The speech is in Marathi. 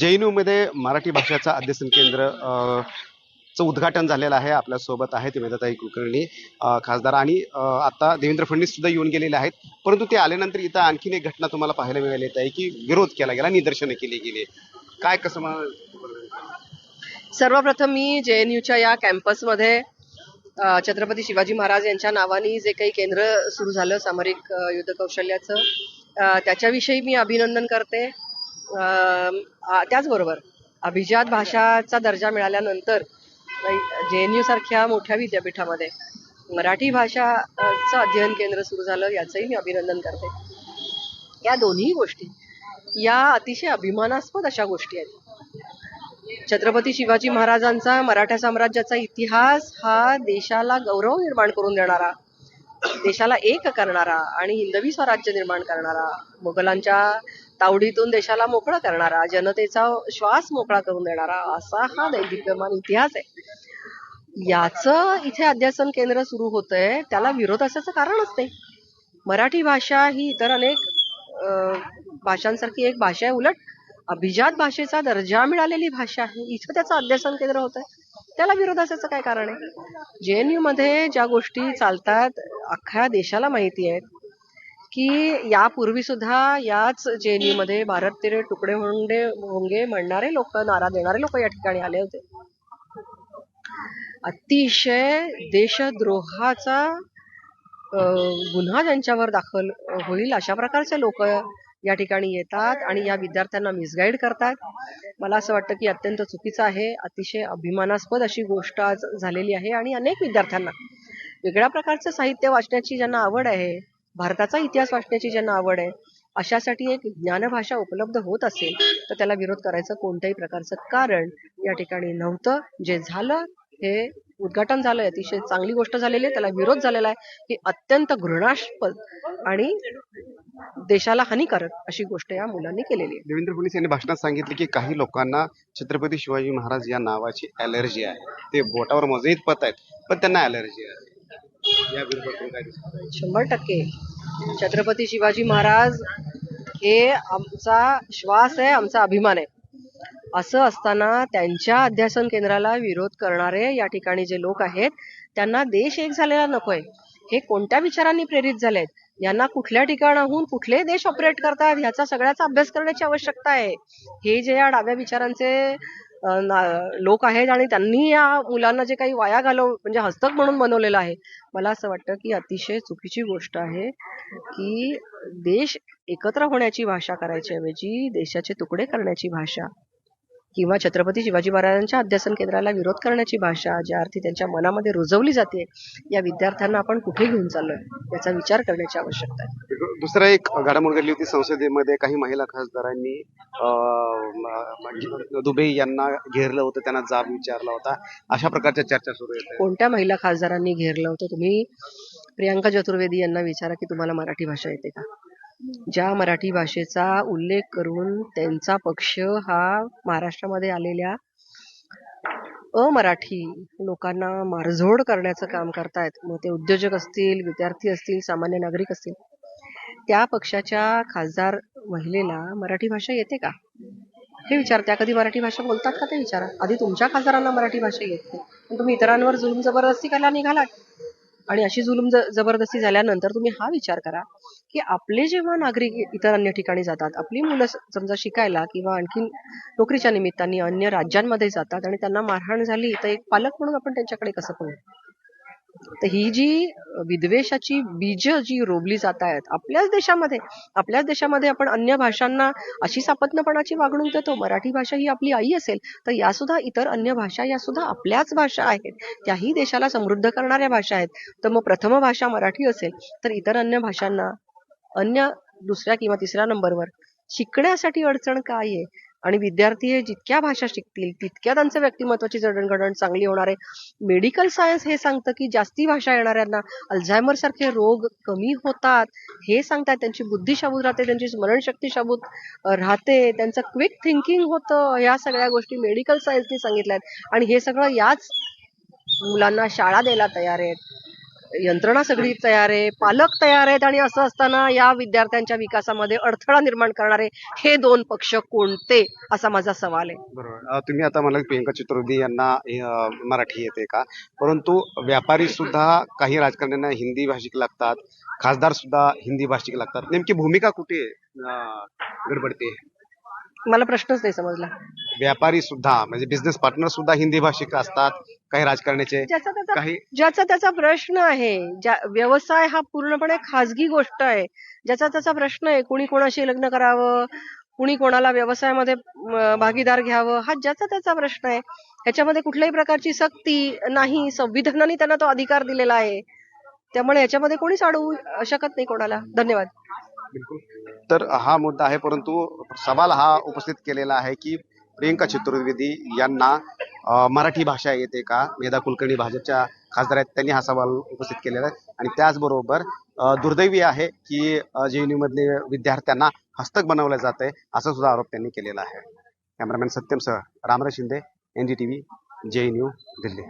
JNU मध्ये मराठी भाषेचं अध्यसन केंद्र चं उद्घाटन झालेलं आहे आपल्यासोबत आहे आहेत मेधाताई कुलकर्णी खासदार आणि आता देवेंद्र फडणवीस सुद्धा येऊन गेलेले आहेत. परंतु ते आल्यानंतर इथं आणखीन एक घटना तुम्हाला पाहायला मिळाली येत आहे की विरोध केला गेला निदर्शनं केली गेली. काय कसं मला- सर्वप्रथम मी जे एन यूच्या या कॅम्पसमध्ये छत्रपती शिवाजी महाराज यांच्या नावाने जे काही केंद्र सुरू झालं सामरिक युद्ध कौशल्याचं त्याच्याविषयी मी अभिनंदन करते. त्याचबरोबर अभिजात भाषाचा दर्जा मिळाल्यानंतर जे एन यू सारख्या मोठ्या विद्यापीठामध्ये मराठी भाषाचं अध्ययन केंद्र सुरू झालं याचंही मी अभिनंदन करते. या दोन्ही गोष्टी? या अतिशय अभिमानास्पद अशा गोष्टी आहेत. छत्रपती शिवाजी महाराजांचा मराठा साम्राज्याचा इतिहास हा देशाला गौरव निर्माण करून देणारा देशाला एक करणारा आणि हिंदवी स्वराज्य निर्माण करणारा मुघलांच्या तावडीतून देशाला मोकळं करणारा जनतेचा श्वास मोकळा करून देणारा असा हा दैदिप्यमान इतिहास आहे. याचं इथे अध्यासन केंद्र सुरू होतंय त्याला विरोध असायचं कारणच नाही मराठी भाषा ही इतर अनेक अं, भाषांसारखी एक भाषा आहे. उलट अभिजात भाषेचा दर्जा मिळालेली भाषा आहे. इथं त्याचं अध्यासन केंद्र होत आहे त्याला विरोध असायचं काय कारण आहे? जे एन यू मध्ये ज्या गोष्टी चालतात अख्ख्या देशाला माहिती आहेत की यापूर्वी सुद्धा याच जे एन यू मध्ये भारत तिरे तुकडे होंडे होंगे म्हणणारे लोक नारा देणारे लोक या ठिकाणी आले होते. अतिशय देशद्रोहाचा गुन्हा ज्यांच्यावर दाखल होईल अशा प्रकारचे लोक या ठिकाणी येतात आणि या विद्यार्थ्यांना मिसगाईड करतात. मला असं वाटतं की अत्यंत चुकीचं आहे अतिशय अभिमानास्पद अशी गोष्ट आज झालेली आहे आणि अनेक विद्यार्थ्यांना वेगळ्या प्रकारचं साहित्य वाचण्याची ज्यांना आवड आहे भारताचा इतिहास वाचण्याची ज्यांना आवड आहे अशासाठी एक ज्ञानभाषा उपलब्ध होत असेल तर त्याला विरोध करायचं कोणत्याही प्रकारचं कारण या ठिकाणी नव्हतं. जे झालं हे उद्घाटन झालंय अतिशय चांगली गोष्ट झालेली आहे. त्याला विरोध झालेला आहे. ही अत्यंत घृणास्पद आणि देशाला हानिकारक अशी गोष्ट या मुलांनी केलेली आहे. देवेंद्र फडणवीस यांनी भाषणात सांगितले की काही लोकांना छत्रपती शिवाजी महाराज या नावाची अलर्जी आहे. ते बोटावर मजेत पत आहेत पण त्यांना अलर्जी आहे. या विरोधात शंभर टक्के. छत्रपती शिवाजी महाराज हे आमचा श्वास आहे आमचा अभिमान आहे. असं असताना त्यांच्या अध्यासन केंद्राला विरोध करणारे या ठिकाणी जे लोक आहेत त्यांना देश एक झालेला नकोय. हे कोणत्या विचारांनी प्रेरित झालेत? यांना कुठल्या ठिकाणाहून कुठले देश ऑपरेट करतात? ह्याचा सगळ्याचा अभ्यास करण्याची आवश्यकता आहे. हे जे या डाव्या विचारांचे ना- लोक आहेत आणि त्यांनी या मुलांना जे काही वाया घालव म्हणजे हस्तक म्हणून बनवलेलं आहे. मला असं वाटतं की अतिशय चुकीची गोष्ट आहे की देश एकत्र होण्याची भाषा करायची ऐवजी देशाचे तुकडे करण्याची भाषा किंवा छत्रपती शिवाजी महाराजांच्या अध्यासन केंद्राला विरोध करण्याची भाषा ज्या अर्थी त्यांच्या मनामध्ये रुजवली जाते या विद्यार्थ्यांना आपण कुठे घेऊन चाललोय? याचा विचार करण्याची आवश्यकता आहे. दुसरा एक घडामोड घडली होती संसदेमध्ये काही महिला खासदारांनी अं, म- दुबे यांना घेरलं होतं त्यांना जाब विचारला होता. अशा प्रकारच्या चर्चा सुरू आहेत. कोणत्या महिला खासदारांनी घेरलं होतं? तुम्ही प्रियांका चतुर्वेदी यांना विचारा की तुम्हाला मराठी भाषा येते का? ज्या मराठी भाषेचा उल्लेख करून त्यांचा पक्ष हा महाराष्ट्रामध्ये आलेल्या अमराठी लोकांना मारझोड करण्याचं काम करतायत. मग ते उद्योजक असतील विद्यार्थी असतील सामान्य नागरिक असतील त्या पक्षाच्या खासदार महिलेला मराठी भाषा येते का? हे विचार. त्या कधी मराठी भाषा बोलतात का ते विचारा. आधी तुमच्या खासदारांना मराठी भाषा येत नाही. पण तुम्ही इतरांवर जुलूम जबरदस्ती करायला निघालात. आणि अशी जुलूम जबरदस्ती झाल्यानंतर तुम्ही हा विचार करा की आपले जेव्हा नागरिक इतर अन्य ठिकाणी जातात आपली मुलं समजा शिकायला किंवा आणखीन नोकरीच्या निमित्ताने अन्य राज्यांमध्ये जातात आणि त्यांना मारहाण झाली तर एक पालक म्हणून आपण त्यांच्याकडे कसं पाहू? तर ही जी विद्वेषाची बीज जी रोवली जात आहेत आपल्याच देशामध्ये आपल्याच देशामध्ये आपण अन्य भाषांना अशी सापत्नपणाची वागणूक देतो मराठी भाषा ही आपली आई असेल तर या सुद्धा इतर अन्य भाषा या सुद्धा आपल्याच भाषा आहेत. त्याही देशाला समृद्ध करणाऱ्या भाषा आहेत. तर मग प्रथम भाषा मराठी असेल तर इतर अन्य भाषांना अन्य दुसऱ्या किंवा तिसऱ्या नंबरवर शिकण्यासाठी अडचण काय आहे? आणि विद्यार्थी हे जितक्या भाषा शिकतील तितक्या त्यांचं व्यक्तिमत्वाची जडणघडण चांगली होणार आहे. मेडिकल सायन्स हे सांगतं की जास्ती भाषा येणाऱ्यांना अल्झायमर सारखे रोग कमी होतात हे सांगतात त्यांची बुद्धी शाबूत राहते त्यांची स्मरणशक्ती शाबूत राहते. त्यांचं क्विक थिंकिंग होतं या सगळ्या गोष्टी मेडिकल सायन्सने आहेत आणि हे सगळं याच मुलांना शाळा द्यायला तयार आहेत. यंत्रणा सगळी तयार आहे पालक तयार आहेत आणि असं असताना या विद्यार्थ्यांच्या विकासामध्ये अडथळा निर्माण करणारे हे दोन पक्ष कोणते असा माझा सवाल आहे. बरोबर. तुम्ही आता मला प्रियंका चतुर्वेदी यांना मराठी येते का? परंतु व्यापारी सुद्धा काही राजकारण्यांना हिंदी भाषिक लागतात खासदार सुद्धा हिंदी भाषिक लागतात. नेमकी भूमिका कुठे गडबडते? मला प्रश्नच नाही समजला. व्यापारी सुद्धा म्हणजे बिझनेस पार्टनर सुद्धा हिंदी भाषिक असतात काही राजकारण्याचे ज्याचा त्याचा काही ज्याचा त्याचा प्रश्न आहे ज्या व्यवसाय हा पूर्णपणे खाजगी गोष्ट आहे ज्याचा त्याचा प्रश्न आहे कुणी कोणाशी लग्न करावं कुणी कोणाला व्यवसायामध्ये भागीदार घ्यावं हा ज्याचा त्याचा प्रश्न आहे. ह्याच्यामध्ये कुठल्याही प्रकारची सक्ती नाही संविधानाने त्यांना तो अधिकार दिलेला आहे. त्यामुळे याच्यामध्ये कोणीच अडवू शकत नाही कोणाला. धन्यवाद. बिलकुल. तर हा मुद्दा आहे परंतु सवाल हा उपस्थित केलेला आहे की प्रियंका चतुर्वेदी यांना मराठी भाषा येते का? मेधा कुलकर्णी भाजपच्या खासदार आहेत त्यांनी हा सवाल उपस्थित केलेला आहे. आणि त्याचबरोबर दुर्दैवी आहे की जेएनयू मधले विद्यार्थ्यांना हस्तक बनवलं जात आहे असा सुद्धा आरोप त्यांनी केलेला आहे. कॅमेरामॅन सत्यम सह रामराज शिंदे एनडीटीव्ही जेएनयू दिल्ली.